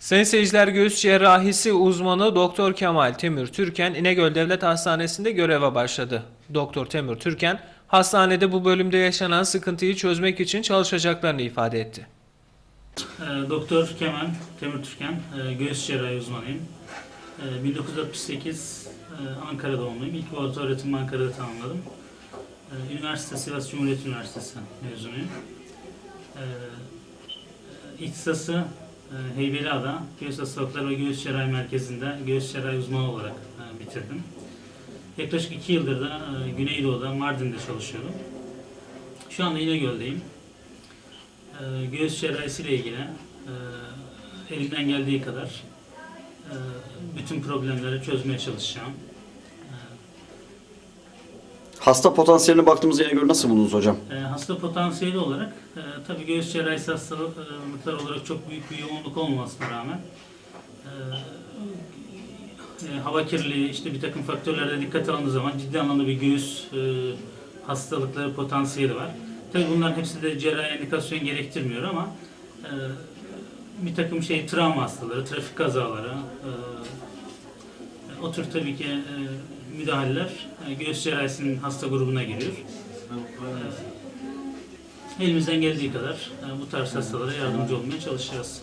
Sayın seyirciler göğüs cerrahisi uzmanı Doktor Kemal Temür Türken İnegöl Devlet Hastanesi'nde göreve başladı. Doktor Temür Türken hastanede bu bölümde yaşanan sıkıntıyı çözmek için çalışacaklarını ifade etti. Ee, Doktor Kemal Temür Türkan, e, göğüs cerrahi uzmanıyım. Ee, 1968 e, Ankara doğumluyum. İlk orta öğretim Ankara'da tamamladım. Üniversite Sivas Cumhuriyet Üniversitesi mezunuyum. E, İhtisası e, Heybeliada Göğüs Hastalıkları ve Göğüs Cerrahi Merkezi'nde göğüs cerrahi uzmanı olarak e, bitirdim. Yaklaşık iki yıldır da e, Güneydoğu'da Mardin'de çalışıyorum. Şu anda İnegöl'deyim. Göğüs cerrahisiyle ilgili e, elimden geldiği kadar e, bütün problemleri çözmeye çalışacağım. Hasta potansiyeline baktığımızda yine göre nasıl buldunuz hocam? E, hasta potansiyeli olarak e, tabii göğüs cerrahisi hastalıklar olarak çok büyük bir yoğunluk olmamasına rağmen e, e, hava kirliliği, işte bir takım faktörlere dikkat alındığı zaman ciddi anlamda bir göğüs e, hastalıkları potansiyeli var. Tabii bunların hepsi de cerrahi indikasyon gerektirmiyor ama e, bir takım şey travma hastaları, trafik kazaları, e, o tür tabii ki e, müdahaleler e, göğüs cerrahisinin hasta grubuna giriyor. E, elimizden geldiği kadar bu tarz hastalara yardımcı olmaya çalışacağız.